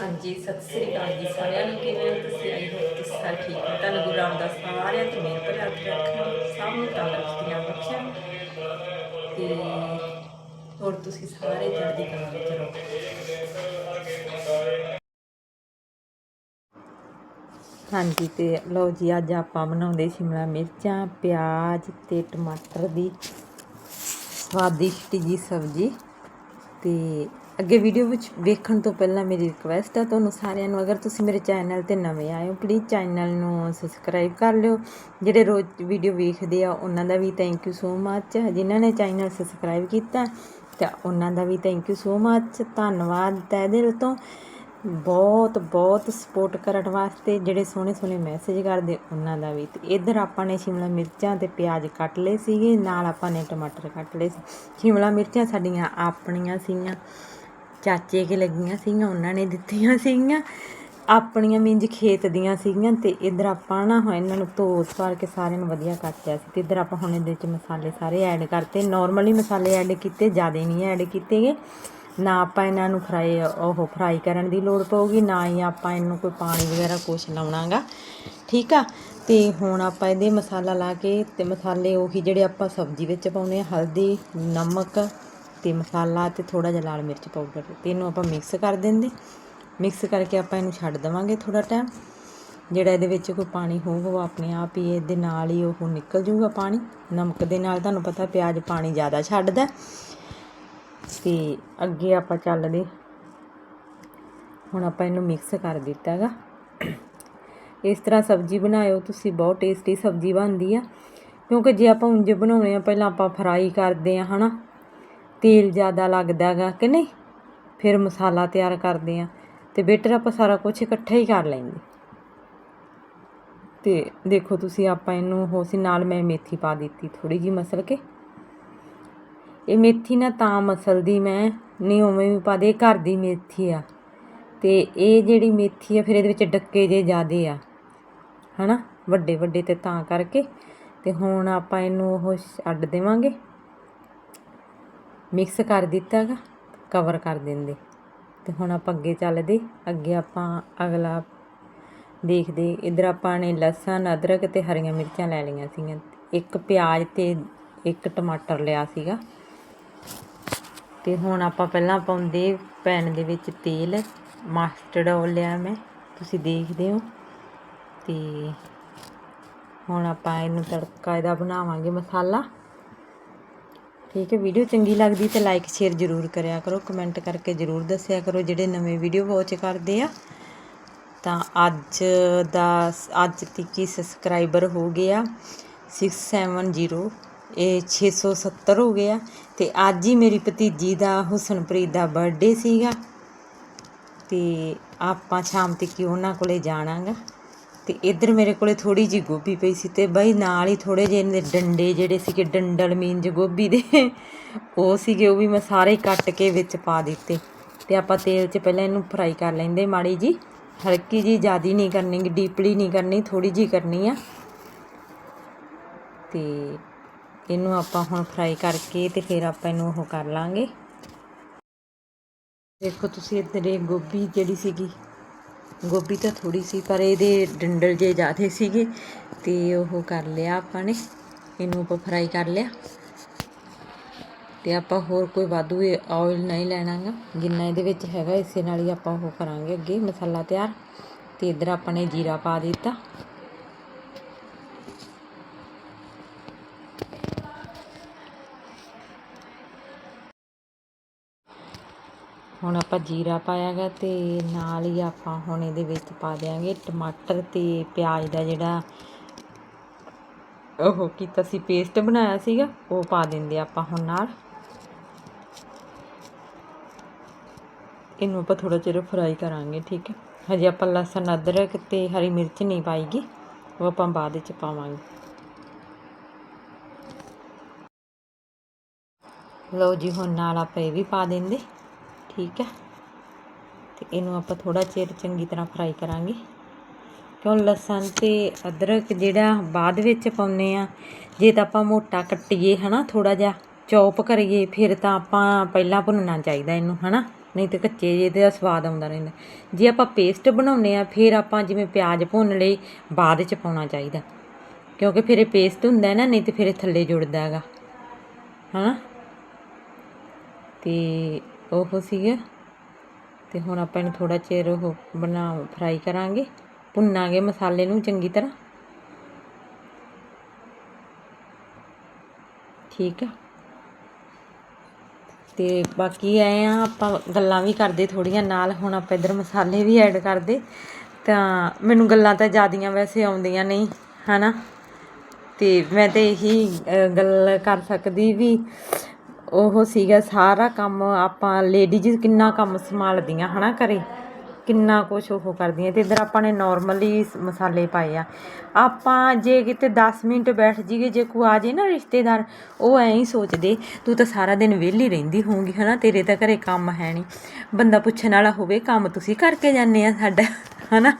ਹਾਂਜੀ, ਸਤਿ ਸ੍ਰੀ ਅਕਾਲ ਜੀ ਸਾਰਿਆਂ ਨੂੰ। ਕਿਵੇਂ ਹੋ ਤੁਸੀਂ? ਆਈ ਹੋ ਤੁਸੀਂ ਸਾਰੇ ਠੀਕ ਹੋ। ਤੁਹਾਨੂੰ ਗੁਰੂ ਰਾਮਦਾਸ ਸਾਰਿਆਂ ਤੇ ਮਿਹਰ ਭਰੇ ਹੱਥ ਸਭ ਨੂੰ ਤੰਦਰੁਸਤੀਆਂ ਬਖਸ਼ਣ ਤੇ ਹੋਰ ਤੁਸੀਂ ਸਾਰੇ ਚੜ੍ਹਦੀ ਕਲਾ ਵਿੱਚ ਰਹੋ। ਹਾਂਜੀ, ਤੇ ਲਓ ਜੀ, ਅੱਜ ਆਪਾਂ ਬਣਾਉਂਦੇ ਸ਼ਿਮਲਾ ਮਿਰਚਾਂ, ਪਿਆਜ਼ ਤੇ ਟਮਾਟਰ ਦੀ ਸਵਾਦਿਸ਼ਟ ਜੀ ਸਬਜ਼ੀ। ਤੇ ਅੱਗੇ ਵੀਡੀਓ ਵਿੱਚ ਵੇਖਣ ਤੋਂ ਪਹਿਲਾਂ ਮੇਰੀ ਰਿਕੁਐਸਟ ਹੈ ਤੁਹਾਨੂੰ ਸਾਰਿਆਂ ਨੂੰ। ਅਗਰ ਤੁਸੀਂ ਮੇਰੇ ਚੈਨਲ ਤੇ ਨਵੇਂ ਆਏ ਹੋ ਪਲੀਜ਼ ਚੈਨਲ ਨੂੰ ਸਬਸਕ੍ਰਾਈਬ ਕਰ ਲਿਓ। ਜਿਹੜੇ ਰੋਜ਼ ਵੀਡੀਓ ਵੇਖਦੇ ਆ, ਉਹਨਾਂ ਦਾ ਵੀ ਥੈਂਕ ਯੂ ਸੋ ਮੱਚ ਜਿਨ੍ਹਾਂ ਨੇ ਚੈਨਲ ਸਬਸਕ੍ਰਾਈਬ ਕੀਤਾ, ਤਾਂ ਉਹਨਾਂ ਦਾ ਵੀ ਥੈਂਕ ਯੂ ਸੋ ਮੱਚ ਧੰਨਵਾਦ ਤਹਿ ਦਿਲ ਤੋਂ। ਬਹੁਤ ਬਹੁਤ ਸਪੋਰਟ ਕਰਨ ਵਾਸਤੇ ਜਿਹੜੇ ਸੋਹਣੇ ਸੋਹਣੇ ਮੈਸੇਜ ਕਰਦੇ, ਉਹਨਾਂ ਦਾ ਵੀ। ਤੇ ਇੱਧਰ ਆਪਾਂ ਨੇ ਸ਼ਿਮਲਾ ਮਿਰਚਾਂ ਤੇ ਪਿਆਜ਼ ਕੱਟ ਲਏ ਸੀਗੇ, ਨਾਲ ਆਪਾਂ ਨੇ ਟਮਾਟਰ ਕੱਟ ਲਏ ਸੀ। ਸ਼ਿਮਲਾ ਮਿਰਚਾਂ ਸਾਡੀਆਂ ਆਪਣੀਆਂ ਸੀਗੀਆਂ, ਚਾਚੇ ਕੇ ਲੱਗੀਆਂ ਸੀਗੀਆਂ, ਉਹਨਾਂ ਨੇ ਦਿੱਤੀਆਂ ਸੀਗੀਆਂ, ਆਪਣੀਆਂ ਮੀਂਜ ਖੇਤ ਦੀਆਂ ਸੀਗੀਆਂ, ਤੇ ਇੱਧਰ ਆਪਾਂ ਨਾ ਹੁਣ ਇਹਨਾਂ ਨੂੰ ਧੋ ਸਵਾਰ ਕੇ ਸਾਰਿਆਂ ਨੂੰ ਵਧੀਆ ਕੱਟਿਆ ਸੀ। ਤੇ ਇੱਧਰ ਆਪਾਂ ਹੁਣ ਇਹਦੇ ਵਿੱਚ ਮਸਾਲੇ ਸਾਰੇ ਐਡ ਕਰਤੇ। ਨਾਰਮਲੀ ਮਸਾਲੇ ਐਡ ਕੀਤੇ, ਜ਼ਿਆਦਾ ਨਹੀਂ ਐਡ ਕੀਤੇਗੇ। ਨਾ ਆਪਾਂ ਇਹਨਾਂ ਨੂੰ ਫਰਾਈ, ਉਹ ਫਰਾਈ ਕਰਨ ਦੀ ਲੋੜ ਪਊਗੀ, ਨਾ ਹੀ ਆਪਾਂ ਇਹਨੂੰ ਕੋਈ ਪਾਣੀ ਵਗੈਰਾ ਕੁਛ ਲਾਉਣਾਗਾ। ਠੀਕ ਆ? ਤੇ ਹੁਣ ਆਪਾਂ ਇਹਦੇ ਮਸਾਲਾ ਲਾ ਕੇ ਤੇ ਮਸਾਲੇ ਉਹੀ ਜਿਹੜੇ ਆਪਾਂ ਸਬਜ਼ੀ ਵਿੱਚ ਪਾਉਨੇ ਆ ਹਲਦੀ, ਨਮਕ ਤੇ ਮਸਾਲਾ ਤੇ ਥੋੜਾ ਜਿਹਾ ਲਾਲ ਮਿਰਚ ਪਾਊਡਰ ਤੇ ਇਹਨੂੰ ਆਪਾਂ ਮਿਕਸ ਕਰ ਦਿੰਦੇ। ਮਿਕਸ ਕਰਕੇ ਆਪਾਂ ਇਹਨੂੰ ਛੱਡ ਦੇਵਾਂਗੇ ਥੋੜਾ ਟਾਈਮ ਜਿਹੜਾ ਇਹਦੇ ਵਿੱਚ ਕੋਈ ਪਾਣੀ ਹੋਊਗਾ, ਉਹ ਆਪਣੇ ਆਪ ਹੀ ਇਹਦੇ ਨਾਲ ਹੀ ਉਹ ਨਿਕਲ ਜਾਊਗਾ ਪਾਣੀ। ਨਮਕ ਦੇ ਨਾਲ ਤੁਹਾਨੂੰ ਪਤਾ ਪਿਆਜ਼ ਪਾਣੀ ਜ਼ਿਆਦਾ ਛੱਡਦਾ। ਤੇ ਅੱਗੇ ਆਪਾਂ ਚੱਲਦੇ। ਹੁਣ ਆਪਾਂ ਇਹਨੂੰ ਮਿਕਸ ਕਰ ਦਿੱਤਾ ਹੈਗਾ ਇਸ ਤਰ੍ਹਾਂ ਸਬਜ਼ੀ ਬਣਾਇਓ, ਤੁਸੀਂ ਬਹੁਤ ਟੇਸਟੀ ਸਬਜ਼ੀ ਬਣਦੀ ਆ। ਕਿਉਂਕਿ ਜੇ ਆਪਾਂ ਉਂਝ ਬਣਾਉਣੇ ਆ, ਪਹਿਲਾਂ ਆਪਾਂ ਫਰਾਈ ਕਰਦੇ ਆ, ਹਨਾ। ਤੇਲ ਜ਼ਿਆਦਾ ਲੱਗਦਾ ਹੈਗਾ ਕਿ ਨਹੀਂ? ਫਿਰ ਮਸਾਲਾ ਤਿਆਰ ਕਰਦੇ ਆ। ਤੇ ਬੇਟਰ ਆਪਾਂ ਸਾਰਾ ਕੁਝ ਇਕੱਠਾ ਹੀ ਕਰ ਲੈਂਦੇ। ਤੇ ਦੇਖੋ ਤੁਸੀਂ ਆਪਾਂ ਇਹਨੂੰ ਹੋ ਸੀ ਨਾਲ ਮੈਂ ਮੇਥੀ ਪਾ ਦਿੱਤੀ ਥੋੜੀ ਜੀ ਮਸਲ ਕੇ। ਇਹ ਮੇਥੀ ਨਾ ਤਾਂ ਮਸਲਦੀ ਮੈਂ, ਨਹੀਂ ਉਵੇਂ ਵੀ ਪਾ ਦੇ ਘਰ ਦੀ ਮੇਥੀ ਆ। ਤੇ ਇਹ ਜਿਹੜੀ ਮੇਥੀ ਆ, ਫਿਰ ਇਹਦੇ ਵਿੱਚ ਡੱਕੇ ਜੇ ਜ਼ਿਆਦੇ ਆ। ਹਨਾ? ਵੱਡੇ ਵੱਡੇ ਤੇ ਤਾਂ ਕਰਕੇ। ਤੇ ਹੁਣ ਆਪਾਂ ਇਹਨੂੰ ਉਹ ਛੱਡ ਦੇਵਾਂਗੇ। ਮਿਕਸ ਕਰ ਦਿੱਤਾਗਾ ਕਵਰ ਕਰ ਦਿੰਦੇ। ਤੇ ਹੁਣ ਆਪਾਂ ਅੱਗੇ ਚੱਲਦੇ। ਅੱਗੇ ਆਪਾਂ ਅਗਲਾ ਦੇਖਦੇ। ਇਧਰ ਆਪਾਂ ਨੇ ਲਸਣ, ਅਦਰਕ ਤੇ ਹਰੀਆਂ ਮਿਰਚਾਂ ਲੈ ਲਈਆਂ ਸੀਗੀਆਂ। ਇੱਕ ਪਿਆਜ਼ ਤੇ ਇੱਕ ਟਮਾਟਰ ਲਿਆ ਸੀਗਾ। ਤੇ ਹੁਣ ਆਪਾਂ ਪਹਿਲਾਂ ਪਾਉਂਦੇ ਪੈਨ ਦੇ ਵਿੱਚ ਤੇਲ ਮਸਟਰਡ ਆਇਲ ਲਿਆ ਮੈਂ, ਤੁਸੀਂ ਦੇਖਦੇ ਹੋ। ਤੇ ਹੁਣ ਆਪਾਂ ਇਹਨੂੰ ਤੜਕਾ ਇਹਦਾ ਬਣਾਵਾਂਗੇ ਮਸਾਲਾ। ਠੀਕ ਹੈ, ਵੀਡੀਓ ਚੰਗੀ ਲੱਗਦੀ ਤੇ ਲਾਈਕ ਸ਼ੇਅਰ ਜ਼ਰੂਰ ਕਰਿਆ ਕਰੋ। ਕਮੈਂਟ ਕਰਕੇ ਜ਼ਰੂਰ ਦੱਸਿਆ ਕਰੋ ਜਿਹੜੇ ਨਵੇਂ ਵੀਡੀਓ ਵਾਚ ਕਰਦੇ ਆ। ਤਾਂ ਅੱਜ ਦਾ, ਅੱਜ ਤੱਕੀ ਸਬਸਕ੍ਰਾਈਬਰ ਹੋ ਗਿਆ 670 ਇਹ 670 ਹੋ ਗਿਆ ਤੇ ਅੱਜ ਹੀ ਮੇਰੀ ਭਤੀਜੀ ਦਾ ਹੁਸਨਪ੍ਰੀਤ ਦਾ ਬਰਥਡੇ ਸੀਗਾ। ਤੇ ਆਪਾਂ ਸ਼ਾਮ ਤੱਕ ਹੀ ਉਹਨਾਂ ਕੋਲੇ ਜਾਣਾਗਾ। ਤੇ ਇੱਧਰ ਮੇਰੇ ਕੋਲੇ ਥੋੜੀ ਜੀ ਗੋਭੀ ਪਈ ਸੀ ਤੇ ਬਈ ਨਾਲ ਹੀ ਥੋੜੇ ਜਿਹੇ ਇਹਦੇ ਡੰਡੇ ਜਿਹੜੇ ਸੀਗੇ, ਡੰਡਲ ਮੀਨ ਮੀਨਜ ਗੋਭੀ ਦੇ, ਉਹ ਸੀਗੇ, ਉਹ ਵੀ ਮੈਂ ਸਾਰੇ ਕੱਟ ਕੇ ਵਿੱਚ ਪਾ ਦਿੱਤੇ। ਤੇ ਆਪਾਂ ਤੇਲ 'ਚ ਪਹਿਲਾਂ ਇਹਨੂੰ ਫਰਾਈ ਕਰ ਲੈਂਦੇ ਮਾੜੀ ਜੀ ਹਲਕੀ ਜੀ ਜ਼ਿਆਦੀ ਨਹੀਂ ਕਰਨੀ ਡੀਪਲੀ ਨਹੀਂ ਕਰਨੀ ਥੋੜੀ ਜੀ ਕਰਨੀ ਆ। ਤੇ ਇਹਨੂੰ ਆਪਾਂ ਹੁਣ ਫਰਾਈ ਕਰਕੇ ਤੇ ਫਿਰ ਆਪਾਂ ਇਹਨੂੰ ਉਹ ਕਰ ਲਾਂਗੇ। ਦੇਖੋ ਤੁਸੀਂ ਇੱਧਰ ਇਹ ਗੋਭੀ ਜਿਹੜੀ ਸੀਗੀ, ਗੋਭੀ ਤਾਂ ਥੋੜੀ ਸੀ, ਪਰ ਇਹਦੇ ਡੰਡਲ ਜੇ ਜ਼ਿਆਦੇ ਸੀਗੇ ਤੇ ਉਹ ਕਰ ਲਿਆ ਆਪਾਂ ਨੇ। ਇਹਨੂੰ ਆਪਾਂ ਫਰਾਈ ਕਰ ਲਿਆ। ਤੇ ਆਪਾਂ ਹੋਰ ਕੋਈ ਵਾਧੂ ਆਇਲ ਨਹੀਂ ਲੈਣਾਗਾ। ਜਿੰਨਾ ਇਹਦੇ ਵਿੱਚ ਹੈਗਾ, ਇਸੇ ਨਾਲ ਹੀ ਆਪਾਂ ਉਹ ਕਰਾਂਗੇ ਅੱਗੇ ਮਸਾਲਾ ਤਿਆਰ। ਤੇ ਇੱਧਰ ਆਪਾਂ ਨੇ ਜੀਰਾ ਪਾ ਦਿੱਤਾ। ਹੁਣ ਆਪਾਂ ਜੀਰਾ ਪਾਇਆ ਗਾ ਅਤੇ ਨਾਲ ਹੀ ਆਪਾਂ ਹੁਣ ਇਹਦੇ ਵਿੱਚ ਪਾ ਦਿਆਂਗੇ ਟਮਾਟਰ ਅਤੇ ਪਿਆਜ਼ ਦਾ ਜਿਹੜਾ ਉਹ ਕੀਤਾ ਸੀ ਪੇਸਟ ਬਣਾਇਆ ਸੀਗਾ, ਉਹ ਪਾ ਦਿੰਦੇ ਆਪਾਂ ਹੁਣ ਨਾਲ। ਇਹਨੂੰ ਆਪਾਂ ਥੋੜਾ ਚਿਰ ਫਰਾਈ ਕਰਾਂਗੇ, ਠੀਕ ਹੈ? ਹਜੇ ਆਪਾਂ ਲਸਣ, ਅਦਰਕ ਤੇ ਹਰੀ ਮਿਰਚ ਨਹੀਂ ਪਾਈਗੀ, ਉਹ ਆਪਾਂ ਬਾਅਦ ਵਿੱਚ ਪਾਵਾਂਗੇ। ਲਓ ਜੀ, ਹੁਣ ਨਾਲ ਆਪਾਂ ਇਹ ਵੀ ਪਾ ਦਿੰਦੇ। ਠੀਕ ਹੈ। ਤੇ ਇਹਨੂੰ ਆਪਾਂ ਥੋੜਾ ਚਿਰ ਚੰਗੀ ਤਰ੍ਹਾਂ ਫਰਾਈ ਕਰਾਂਗੇ। ਕਿਉਂ ਲਸਣ ਤੇ ਅਦਰਕ ਜਿਹੜਾ ਬਾਅਦ ਵਿੱਚ ਪਾਉਨੇ ਆ ਜੇ ਤਾਂ ਆਪਾਂ ਮੋਟਾ ਕੱਟੀਏ ਹਨਾ ਥੋੜਾ ਜਿਹਾ ਚੌਪ ਕਰੀਏ, ਫਿਰ ਤਾਂ ਆਪਾਂ ਪਹਿਲਾਂ ਭੁੰਨਣਾ ਚਾਹੀਦਾ ਇਹਨੂੰ ਹਨਾ, ਨਹੀਂ ਤੇ ਕੱਚੇ ਜਿਹੇ ਦਾ ਸਵਾਦ ਆਉਂਦਾ ਰਹਿੰਦਾ। ਜੇ ਆਪਾਂ ਪੇਸਟ ਬਣਾਉਨੇ ਆ ਫਿਰ ਆਪਾਂ ਜਿਵੇਂ ਪਿਆਜ਼ ਭੁੰਨ ਲਈ ਬਾਅਦ ਚ ਪਾਉਣਾ ਚਾਹੀਦਾ। ਕਿਉਂਕਿ ਫਿਰ ਇਹ ਪੇਸਟ ਹੁੰਦਾ ਹੈ ਨਾ, ਨਹੀਂ ਤੇ ਫਿਰ ਇਹ ਥੱਲੇ ਜੁੜਦਾ ਹੈਗਾ। ਹਨਾ? ਤੇ ਉਹ ਸੀਗਾ। ਤੇ ਹੁਣ ਆਪਾਂ ਇਹਨੂੰ ਥੋੜਾ ਚਿਰ ਉਹ ਬਣਾ ਫਰਾਈ ਕਰਾਂਗੇ। ਭੁੰਨਾਂਗੇ ਮਸਾਲੇ ਨੂੰ ਚੰਗੀ ਤਰ੍ਹਾਂ। ਠੀਕ ਆ। ਤੇ ਬਾਕੀ ਐ ਆ, ਆਪਾਂ ਗੱਲਾਂ ਵੀ ਕਰਦੇ ਥੋੜੀਆਂ ਨਾਲ। ਹੁਣ ਆਪਾਂ ਇਧਰ ਮਸਾਲੇ ਵੀ ਐਡ ਕਰਦੇ। ਤਾਂ ਮੈਨੂੰ ਗੱਲਾਂ ਤਾਂ ਜ਼ਿਆਦੀਆਂ ਵੈਸੇ ਆਉਂਦੀਆਂ ਨਹੀਂ, ਹਨਾ? ਤੇ ਮੈਂ ਤੇ ਇਹੀ ਗੱਲ ਕਰ ਸਕਦੀ ਵੀ ਉਹ ਸੀਗਾ ਸਾਰਾ ਕੰਮ ਆਪਾਂ ਲੇਡੀਜ਼ ਕਿੰਨਾ ਕੰਮ ਸੰਭਾਲਦੀਆਂ ਹਨਾ ਘਰੇ? ਕਿੰਨਾ ਕੁਛ ਉਹ ਕਰਦੀਆਂ ਤੇ ਇਧਰ ਆਪਾਂ ਨੇ ਨਾਰਮਲੀ ਮਸਾਲੇ ਪਾਏ ਆ। ਆਪਾਂ ਜੇ ਕਿਤੇ 10 ਮਿੰਟ ਬੈਠ ਜੀਏ ਜੇ ਕੋਈ ਆ ਜੇ ਨਾ ਰਿਸ਼ਤੇਦਾਰ, ਉਹ ਐਂ ਹੀ ਸੋਚਦੇ, ਤੂੰ ਤਾਂ ਸਾਰਾ ਦਿਨ ਵਿਹਲੀ ਰਹਿੰਦੀ ਹੋਊਗੀ ਹਨਾ, ਤੇਰੇ ਤਾਂ ਘਰੇ ਕੰਮ ਹੈ ਨਹੀਂ ਬੰਦਾ ਪੁੱਛਣ ਵਾਲਾ ਹੋਵੇ, ਕੰਮ ਤੁਸੀਂ ਕਰਕੇ ਜਾਂਦੇ ਆ ਸਾਡਾ, ਹਨਾ?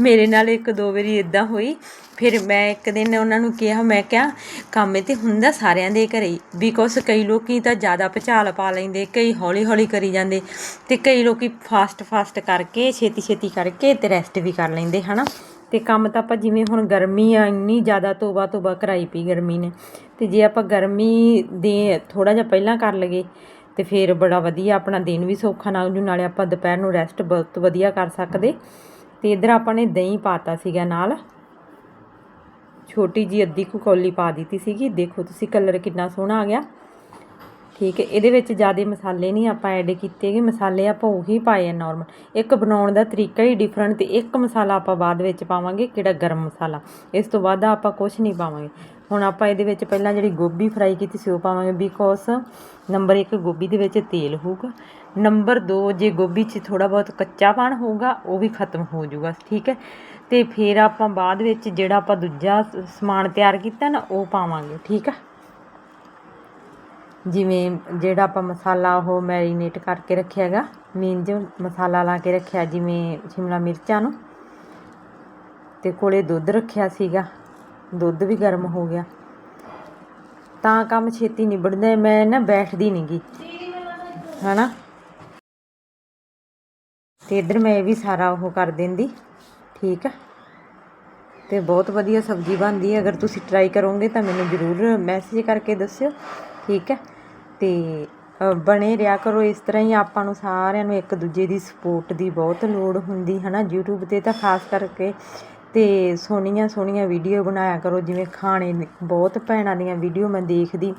ਮੇਰੇ ਨਾਲ ਇੱਕ ਦੋ ਵਾਰੀ ਇਦਾਂ ਹੋਈ। ਫਿਰ ਮੈਂ ਇੱਕ ਦਿਨ ਉਹਨਾਂ ਨੂੰ ਕਿਹਾ, ਮੈਂ ਕਿਹਾ, ਕੰਮ ਤੇ ਹੁੰਦਾ ਸਾਰਿਆਂ ਦੇ ਘਰੇ ਹੀ। ਬਿਕੋਜ਼ ਕਈ ਲੋਕੀ ਤਾਂ ਜ਼ਿਆਦਾ ਭਚਾਲ ਪਾ ਲੈਂਦੇ, ਕਈ ਹੌਲੀ ਹੌਲੀ ਕਰੀ ਜਾਂਦੇ ਤੇ ਕਈ ਲੋਕੀ ਫਾਸਟ ਫਾਸਟ ਕਰਕੇ ਛੇਤੀ ਛੇਤੀ ਕਰਕੇ ਤੇ ਰੈਸਟ ਵੀ ਕਰ ਲੈਂਦੇ, ਹਨਾ? ਤੇ ਕੰਮ ਤਾਂ ਆਪਾਂ ਜਿਵੇਂ ਹੁਣ ਗਰਮੀ ਆ, ਇੰਨੀ ਜ਼ਿਆਦਾ ਤੋਬਾ ਤੋਬਾ ਕਰਾਈ ਪਈ ਗਰਮੀ ਨੇ। ਤੇ ਜੇ ਆਪਾਂ ਗਰਮੀ ਦੇ ਥੋੜਾ ਜਿਹਾ ਪਹਿਲਾਂ ਕਰ ਲਗੇ ਤੇ ਫਿਰ ਬੜਾ ਵਧੀਆ ਆਪਣਾ ਦਿਨ ਵੀ ਸੌਖਾ ਲੰਘ ਜੂ ਨਾਲੇ ਆਪਾਂ ਦੁਪਹਿਰ ਨੂੰ ਰੈਸਟ ਬਹੁਤ ਵਧੀਆ ਕਰ ਸਕਦੇ। ਤੇ ਇਧਰ ਆਪਾਂ ਨੇ ਦਹੀਂ ਪਾਤਾ ਸੀਗਾ ਨਾਲ। ਛੋਟੀ ਜੀ ਅੱਧੀ ਕੁ ਕੌਲੀ ਪਾ ਦਿੱਤੀ ਸੀਗੀ। ਦੇਖੋ ਤੁਸੀਂ ਕਲਰ ਕਿੰਨਾ ਸੋਹਣਾ ਆ ਗਿਆ। ਠੀਕ ਹੈ, ਇਹਦੇ ਵਿੱਚ ਜ਼ਿਆਦਾ ਮਸਾਲੇ ਨਹੀਂ ਆਪਾਂ ਐਡ ਕੀਤੇਗੇ ਮਸਾਲੇ ਆਪਾਂ ਉਹੀ ਪਾਏ ਆ ਨਾਰਮਲ ਇੱਕ ਬਣਾਉਣ ਦਾ ਤਰੀਕਾ ਹੀ ਡਿਫਰੈਂਟ ਤੇ ਇੱਕ ਮਸਾਲਾ ਆਪਾਂ ਬਾਅਦ ਵਿੱਚ ਪਾਵਾਂਗੇ ਕਿਹੜਾ ਗਰਮ ਮਸਾਲਾ। ਇਸ ਤੋਂ ਬਾਅਦ ਆਪਾਂ ਕੁਝ ਨਹੀਂ ਪਾਵਾਂਗੇ। ਹੁਣ ਆਪਾਂ ਇਹਦੇ ਵਿੱਚ ਪਹਿਲਾਂ ਜਿਹੜੀ ਗੋਭੀ ਫਰਾਈ ਕੀਤੀ ਸੀ ਉਹ ਪਾਵਾਂਗੇ ਬਿਕੋਜ਼ ਨੰਬਰ 1 ਗੋਭੀ ਦੇ ਵਿੱਚ ਤੇਲ ਹੋਊਗਾ। ਨੰਬਰ 2 ਜੇ ਗੋਭੀ 'ਚ ਥੋੜਾ ਬਹੁਤ ਕੱਚਾਪਣ ਹੋਊਗਾ, ਉਹ ਵੀ ਖਤਮ ਹੋ ਜਾਊਗਾ, ਠੀਕ ਹੈ? ਤੇ ਫਿਰ ਆਪਾਂ ਬਾਅਦ ਵਿੱਚ ਜਿਹੜਾ ਆਪਾਂ ਦੂਜਾ ਸਮਾਨ ਤਿਆਰ ਕੀਤਾ ਨਾ, ਉਹ ਪਾਵਾਂਗੇ, ਠੀਕ ਆ? ਜਿਵੇਂ ਜਿਹੜਾ ਆਪਾਂ ਮਸਾਲਾ ਉਹ ਮੈਰੀਨੇਟ ਕਰਕੇ ਰੱਖਿਆ ਹੈਗਾ ਮੇਨ ਮਸਾਲਾ ਲਾ ਕੇ ਰੱਖਿਆ, ਜਿਵੇਂ ਸ਼ਿਮਲਾ ਮਿਰਚਾਂ ਨੂੰ, ਤੇ ਕੋਲੇ ਦੁੱਧ ਰੱਖਿਆ ਸੀਗਾ। ਦੁੱਧ ਵੀ ਗਰਮ ਹੋ ਗਿਆ। ਤਾਂ ਕੰਮ ਛੇਤੀ ਨਿਬੜਦਾ ਮੈਂ ਨਾ ਬੈਠਦੀ ਨਹੀਂਗੀ ਹਨਾ? ਤੇ ਇਧਰ ਮੈਂ ਇਹ ਵੀ ਸਾਰਾ ਉਹ ਕਰ ਦਿੰਦੀ, ਠੀਕ ਆ? ਤੇ ਬਹੁਤ ਵਧੀਆ ਸਬਜ਼ੀ ਬਣਦੀ ਹੈ, ਅਗਰ ਤੁਸੀਂ ਟਰਾਈ ਕਰੋਗੇ ਤਾਂ ਮੈਨੂੰ ਜ਼ਰੂਰ ਮੈਸੇਜ ਕਰਕੇ ਦੱਸਿਓ, ਠੀਕ ਹੈ ਤੇ ਬਣੇ ਰਿਹਾ ਕਰੋ ਇਸ ਤਰ੍ਹਾਂ ਹੀ ਆਪਾਂ ਨੂੰ ਸਾਰਿਆਂ ਨੂੰ ਇੱਕ ਦੂਜੇ ਦੀ ਸਪੋਰਟ ਦੀ ਬਹੁਤ ਲੋੜ ਹੁੰਦੀ ਹੈ ਨਾ YouTube ਤੇ ਤਾਂ ਖਾਸ ਕਰਕੇ ਤੇ ਸੋਹਣੀਆਂ ਸੋਹਣੀਆਂ ਵੀਡੀਓ ਬਣਾਇਆ ਕਰੋ ਜਿਵੇਂ ਖਾਣੇ ਬਹੁਤ ਭੈਣਾਂ ਦੀਆਂ ਵੀਡੀਓ ਮੈਂ ਦੇਖਦੀ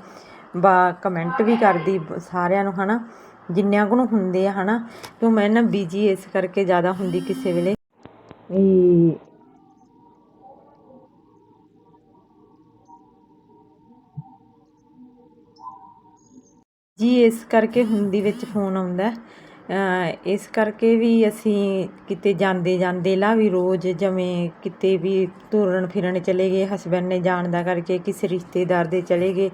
ਬਾ ਕਮੈਂਟ ਵੀ ਕਰਦੀ ਸਾਰਿਆਂ ਨੂੰ ਹਨਾ? ਜਿੰਨਿਆਂ ਕੁ ਨੂੰ ਹੁੰਦੇ ਆ ਹਨਾ? ਕਿਉਂ ਮੈਂ ਨਾ ਬੀਜੀ ਇਸ ਕਰਕੇ ਜ਼ਿਆਦਾ ਹੁੰਦੀ ਕਿਸੇ ਵੇਲੇ। ਵੀ ਜੀ ਇਸ ਕਰਕੇ ਹੁੰਦੀ ਵਿੱਚ ਫੋਨ ਆਉਂਦਾ। ਇਸ ਕਰਕੇ ਵੀ ਅਸੀਂ ਕਿਤੇ ਜਾਂਦੇ ਜਾਂਦੇ ਲਾ ਵੀ ਰੋਜ਼ ਜਿਵੇਂ ਕਿਤੇ ਵੀ ਤੁਰਨ ਫਿਰਨ ਚਲੇ ਗਏ ਹਸਬੈਂਡ ਨੇ ਜਾਣ ਦਾ ਕਰਕੇ ਕਿਸੇ ਰਿਸ਼ਤੇਦਾਰ ਦੇ ਚਲੇ ਗਏ,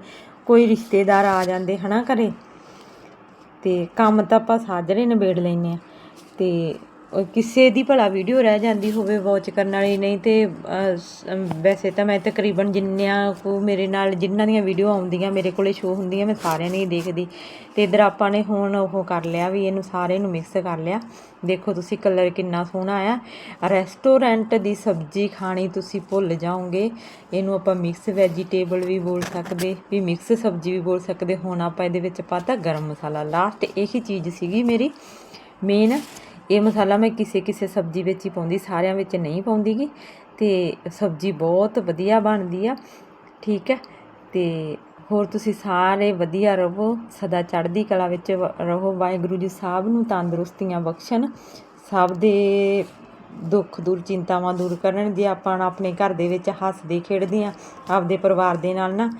ਕੋਈ ਰਿਸ਼ਤੇਦਾਰ ਆ ਜਾਂਦੇ ਹਨਾ ਘਰੇ। ਅਤੇ ਕੰਮ ਤਾਂ ਆਪਾਂ ਸਾਜਰੇ ਨਿਬੇੜ ਲੈਂਦੇ ਹਾਂ। ਅਤੇ ਕਿਸੇ ਦੀ ਭਲਾ ਵੀਡੀਓ ਰਹਿ ਜਾਂਦੀ ਹੋਵੇ ਵਾਚ ਕਰਨ ਵਾਲੀ, ਨਹੀਂ ਤੇ ਵੈਸੇ ਤਾਂ ਮੈਂ ਤਕਰੀਬਨ ਜਿੰਨਿਆਂ ਕੋ ਮੇਰੇ ਨਾਲ ਜਿਨ੍ਹਾਂ ਦੀਆਂ ਵੀਡੀਓ ਆਉਂਦੀਆਂ, ਮੇਰੇ ਕੋਲੇ ਸ਼ੋ ਹੁੰਦੀਆਂ, ਮੈਂ ਸਾਰਿਆਂ ਨੇ ਹੀ ਦੇਖਦੀ। ਤੇ ਇਧਰ ਆਪਾਂ ਨੇ ਹੁਣ ਉਹ ਕਰ ਲਿਆ ਵੀ ਇਹਨੂੰ ਸਾਰੇ ਨੂੰ ਮਿਕਸ ਕਰ ਲਿਆ। ਦੇਖੋ ਤੁਸੀਂ ਕਲਰ ਕਿੰਨਾ ਸੋਹਣਾ ਆਇਆ। ਰੈਸਟੋਰੈਂਟ ਦੀ ਸਬਜ਼ੀ ਖਾਣੀ ਤੁਸੀਂ ਭੁੱਲ ਜਾਓਗੇ। ਇਹਨੂੰ ਆਪਾਂ ਮਿਕਸ ਵੈਜੀਟੇਬਲ ਵੀ ਬੋਲ ਸਕਦੇ, ਵੀ ਮਿਕਸ ਸਬਜ਼ੀ ਵੀ ਬੋਲ ਸਕਦੇ। ਹੁਣ ਆਪਾਂ ਇਹਦੇ ਵਿੱਚ ਪਾਤਾ ਗਰਮ ਮਸਾਲਾ। ਲਾਸਟ ਇਹੀ ਚੀਜ਼ ਸੀਗੀ ਮੇਰੀ ਮੇਨ ਇਹ ਮਸਾਲਾ ਮੈਂ ਕਿਸੇ ਕਿਸੇ ਸਬਜ਼ੀ ਵਿੱਚ ਹੀ ਪਾਉਂਦੀ, ਸਾਰਿਆਂ ਵਿੱਚ ਨਹੀਂ ਪਾਉਂਦੀਗੀ। ਤੇ ਸਬਜ਼ੀ ਬਹੁਤ ਵਧੀਆ ਬਣਦੀ ਆ, ਠੀਕ ਹੈ ਤੇ ਹੋਰ ਤੁਸੀਂ ਸਾਰੇ ਵਧੀਆ ਰਹੋ, ਸਦਾ ਚੜ੍ਹਦੀ ਕਲਾ ਵਿੱਚ ਵ- ਰਹੋ। ਵਾਹਿਗੁਰੂ ਜੀ ਸਭ ਨੂੰ ਤੰਦਰੁਸਤੀਆਂ ਬਖਸ਼ਣ। ਸਭ ਦੇ ਦੁੱਖ ਦੂਰ ਚਿੰਤਾਵਾਂ ਦੂਰ ਕਰਨ। ਜੇ ਆਪਾਂ ਆਪਣੇ ਘਰ ਦੇ ਵਿੱਚ ਹੱਸਦੇ, ਖੇਡਦੇ ਆ, ਆਪਦੇ ਪਰਿਵਾਰ ਦੇ ਨਾਲ ਨਾ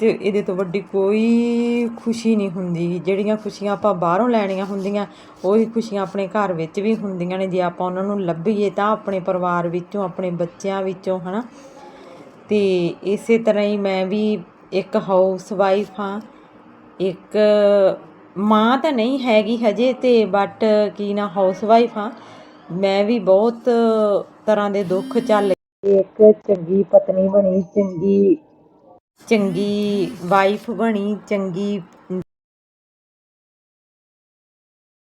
ਤੇ ਇਹਦੇ ਤੋਂ ਵੱਡੀ ਕੋਈ ਖੁਸ਼ੀ ਨਹੀਂ ਹੁੰਦੀ। ਜਿਹੜੀਆਂ ਖੁਸ਼ੀਆਂ ਆਪਾਂ ਬਾਹਰੋਂ ਲੈਣੀਆਂ ਹੁੰਦੀਆਂ, ਉਹੀ ਖੁਸ਼ੀਆਂ ਆਪਣੇ ਘਰ ਵਿੱਚ ਵੀ ਹੁੰਦੀਆਂ ਨੇ। ਜੇ ਆਪਾਂ ਉਹਨਾਂ ਨੂੰ ਲੱਭੀਏ ਤਾਂ ਆਪਣੇ ਪਰਿਵਾਰ ਵਿੱਚੋਂ, ਆਪਣੇ ਬੱਚਿਆਂ ਵਿੱਚੋਂ, ਹਨਾ? ਤੇ ਇਸੇ ਤਰ੍ਹਾਂ ਹੀ ਮੈਂ ਵੀ ਇੱਕ ਹਾਊਸ ਵਾਈਫ ਹਾਂ। ਇੱਕ ਮਾਂ ਤਾਂ ਨਹੀਂ ਹੈਗੀ ਹਜੇ ਤੇ ਬਟ ਕੀ ਨਾ ਹਾਊਸ ਵਾਈਫ ਹਾਂ। ਮੈਂ ਵੀ ਬਹੁਤ ਤਰ੍ਹਾਂ ਦੇ ਦੁੱਖ ਚੱਲ ਇੱਕ ਚੰਗੀ ਪਤਨੀ ਬਣੀ, ਚੰਗੀ ਚੰਗੀ ਵਾਈਫ ਬਣੀ ਚੰਗੀ